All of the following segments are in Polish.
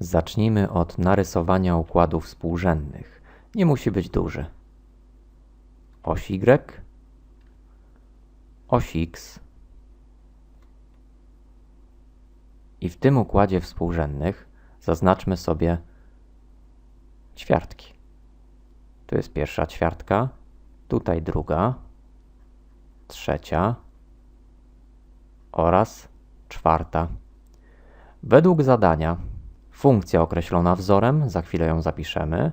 Zacznijmy od narysowania układów współrzędnych. Nie musi być duży. Oś Y, oś X i w tym układzie współrzędnych zaznaczmy sobie ćwiartki. Tu jest pierwsza ćwiartka, tutaj druga, trzecia oraz czwarta. Według zadania funkcja określona wzorem, za chwilę ją zapiszemy,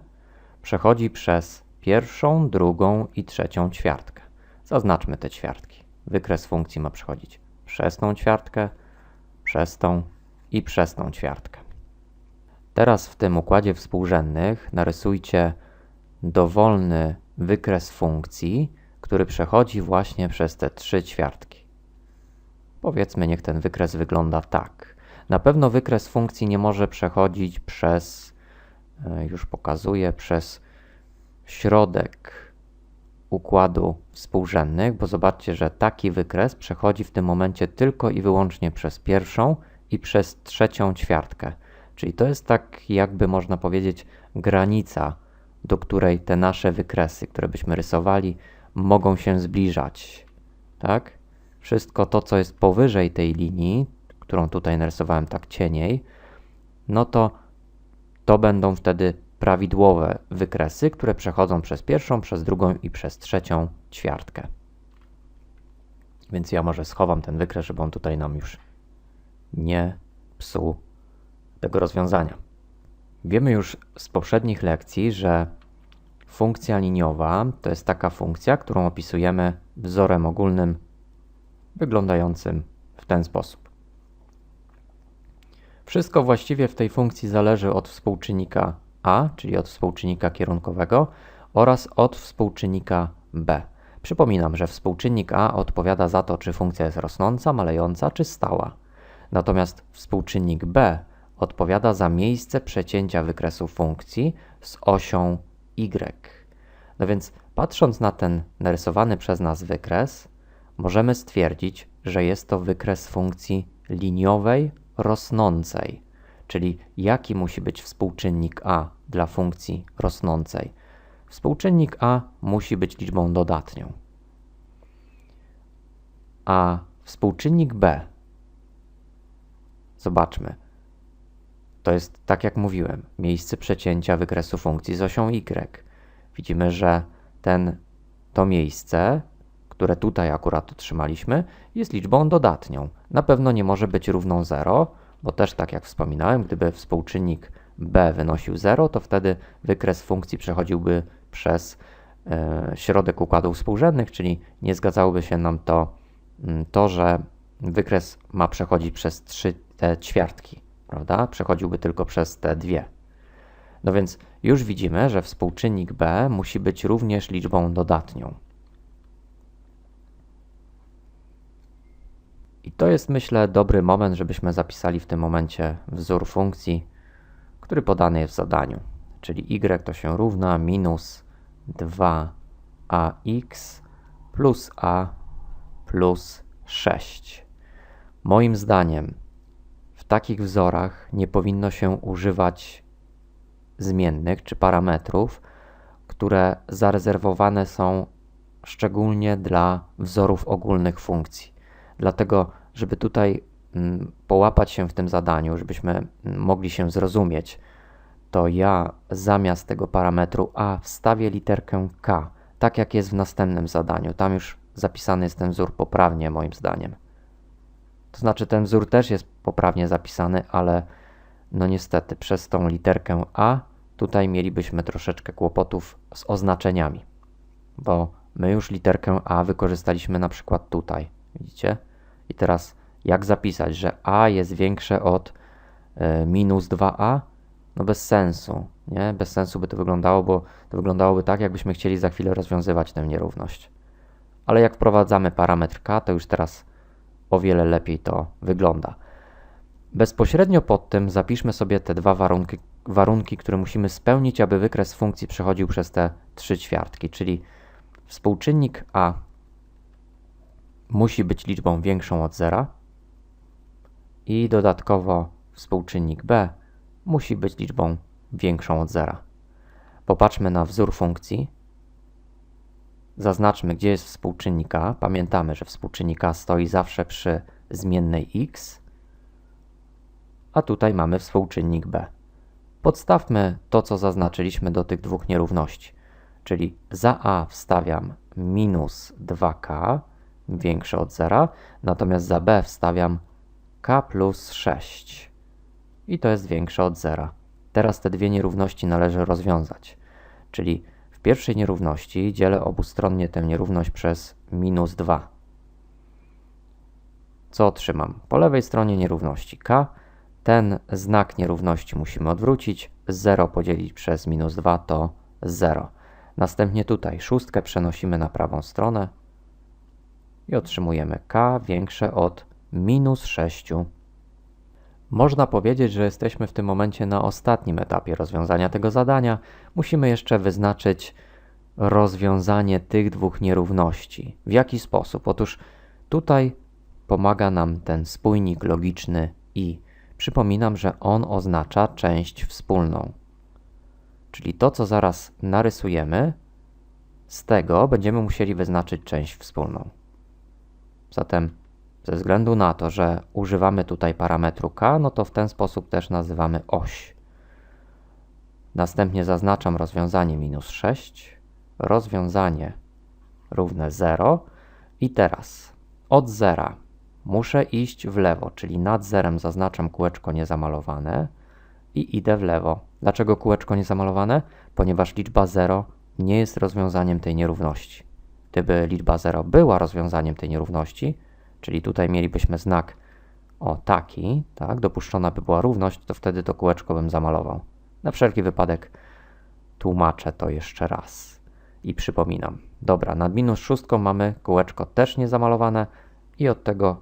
przechodzi przez pierwszą, drugą i trzecią ćwiartkę. Zaznaczmy te ćwiartki. Wykres funkcji ma przechodzić przez tą ćwiartkę, przez tą i przez tą ćwiartkę. Teraz w tym układzie współrzędnych narysujcie dowolny wykres funkcji, który przechodzi właśnie przez te trzy ćwiartki. Powiedzmy, niech ten wykres wygląda tak. Na pewno wykres funkcji nie może przechodzić przez, e, już pokazuję, przez środek układu współrzędnych, bo zobaczcie, że taki wykres przechodzi w tym momencie tylko i wyłącznie przez pierwszą i przez trzecią ćwiartkę. Czyli to jest tak, jakby można powiedzieć, granica, do której te nasze wykresy, które byśmy rysowali, mogą się zbliżać. Tak? Wszystko to, co jest powyżej tej linii, którą tutaj narysowałem tak cieniej, no to to będą wtedy prawidłowe wykresy, które przechodzą przez pierwszą, przez drugą i przez trzecią ćwiartkę. Więc ja może schowam ten wykres, żeby on tutaj nam już nie psuł tego rozwiązania. Wiemy już z poprzednich lekcji, że funkcja liniowa to jest taka funkcja, którą opisujemy wzorem ogólnym wyglądającym w ten sposób. Wszystko właściwie w tej funkcji zależy od współczynnika a, czyli od współczynnika kierunkowego oraz od współczynnika b. Przypominam, że współczynnik a odpowiada za to, czy funkcja jest rosnąca, malejąca czy stała. Natomiast współczynnik b odpowiada za miejsce przecięcia wykresu funkcji z osią y. No więc patrząc na ten narysowany przez nas wykres, możemy stwierdzić, że jest to wykres funkcji liniowej rosnącej. Czyli jaki musi być współczynnik a dla funkcji rosnącej? Współczynnik a musi być liczbą dodatnią. A współczynnik b, zobaczmy, to jest tak jak mówiłem, miejsce przecięcia wykresu funkcji z osią y. Widzimy, że ten, to miejsce, które tutaj akurat otrzymaliśmy, jest liczbą dodatnią. Na pewno nie może być równą 0, bo też tak jak wspominałem, gdyby współczynnik b wynosił 0, to wtedy wykres funkcji przechodziłby przez e, środek układów współrzędnych, czyli nie zgadzałoby się nam to, m, to, że wykres ma przechodzić przez trzy te ćwiartki, prawda? Przechodziłby tylko przez te dwie. No więc już widzimy, że współczynnik b musi być również liczbą dodatnią. I to jest, myślę, dobry moment, żebyśmy zapisali w tym momencie wzór funkcji, który podany jest w zadaniu. Czyli y to się równa minus 2ax plus a plus 6. Moim zdaniem w takich wzorach nie powinno się używać zmiennych czy parametrów, które zarezerwowane są szczególnie dla wzorów ogólnych funkcji. Dlatego, żeby tutaj mm, połapać się w tym zadaniu, żebyśmy mm, mogli się zrozumieć, to ja zamiast tego parametru a wstawię literkę k, tak jak jest w następnym zadaniu. Tam już zapisany jest ten wzór poprawnie, moim zdaniem. To znaczy, ten wzór też jest poprawnie zapisany, ale no niestety przez tą literkę a tutaj mielibyśmy troszeczkę kłopotów z oznaczeniami, bo my już literkę a wykorzystaliśmy na przykład tutaj. Widzicie? I teraz jak zapisać, że a jest większe od y, minus 2a? No bez sensu, nie? Bez sensu by to wyglądało, bo to wyglądałoby tak, jakbyśmy chcieli za chwilę rozwiązywać tę nierówność. Ale jak wprowadzamy parametr k, to już teraz o wiele lepiej to wygląda. Bezpośrednio pod tym zapiszmy sobie te dwa warunki, warunki, które musimy spełnić, aby wykres funkcji przechodził przez te trzy ćwiartki, czyli współczynnik a musi być liczbą większą od zera i dodatkowo współczynnik b musi być liczbą większą od zera. Popatrzmy na wzór funkcji. Zaznaczmy, gdzie jest współczynnik a. Pamiętamy, że współczynnik a stoi zawsze przy zmiennej x, a tutaj mamy współczynnik b. Podstawmy to, co zaznaczyliśmy do tych dwóch nierówności, czyli za a wstawiam minus 2k, większe od zera, natomiast za b wstawiam k plus 6 i to jest większe od zera. Teraz te dwie nierówności należy rozwiązać, czyli w pierwszej nierówności dzielę obustronnie tę nierówność przez minus 2. Co otrzymam? Po lewej stronie nierówności k, ten znak nierówności musimy odwrócić, 0 podzielić przez minus 2 to 0. Następnie tutaj szóstkę przenosimy na prawą stronę i otrzymujemy k większe od minus 6. Można powiedzieć, że jesteśmy w tym momencie na ostatnim etapie rozwiązania tego zadania. Musimy jeszcze wyznaczyć rozwiązanie tych dwóch nierówności. W jaki sposób? Otóż tutaj pomaga nam ten spójnik logiczny i. Przypominam, że on oznacza część wspólną. Czyli to, co zaraz narysujemy, z tego będziemy musieli wyznaczyć część wspólną. Zatem ze względu na to, że używamy tutaj parametru k, no to w ten sposób też nazywamy oś. Następnie zaznaczam rozwiązanie minus 6, rozwiązanie równe 0 i teraz od zera muszę iść w lewo, czyli nad zerem zaznaczam kółeczko niezamalowane i idę w lewo. Dlaczego kółeczko niezamalowane? Ponieważ liczba 0 nie jest rozwiązaniem tej nierówności. Gdyby liczba 0 była rozwiązaniem tej nierówności, czyli tutaj mielibyśmy znak o taki, tak, dopuszczona by była równość, to wtedy to kółeczko bym zamalował. Na wszelki wypadek tłumaczę to jeszcze raz i przypominam. Dobra, nad minus szóstką mamy kółeczko też niezamalowane i od tego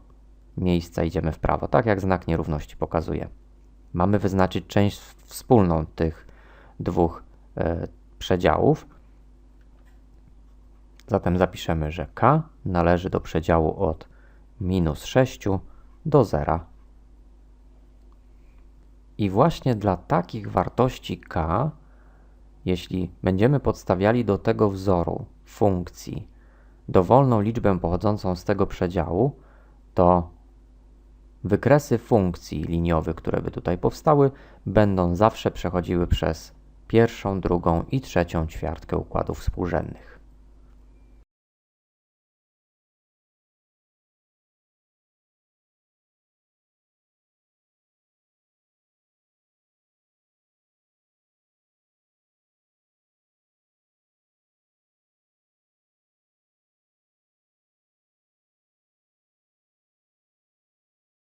miejsca idziemy w prawo, tak jak znak nierówności pokazuje. Mamy wyznaczyć część wspólną tych dwóch e, przedziałów. Zatem zapiszemy, że k należy do przedziału od minus 6 do 0. I właśnie dla takich wartości k, jeśli będziemy podstawiali do tego wzoru funkcji dowolną liczbę pochodzącą z tego przedziału, to wykresy funkcji liniowych, które by tutaj powstały, będą zawsze przechodziły przez pierwszą, drugą i trzecią ćwiartkę układów współrzędnych.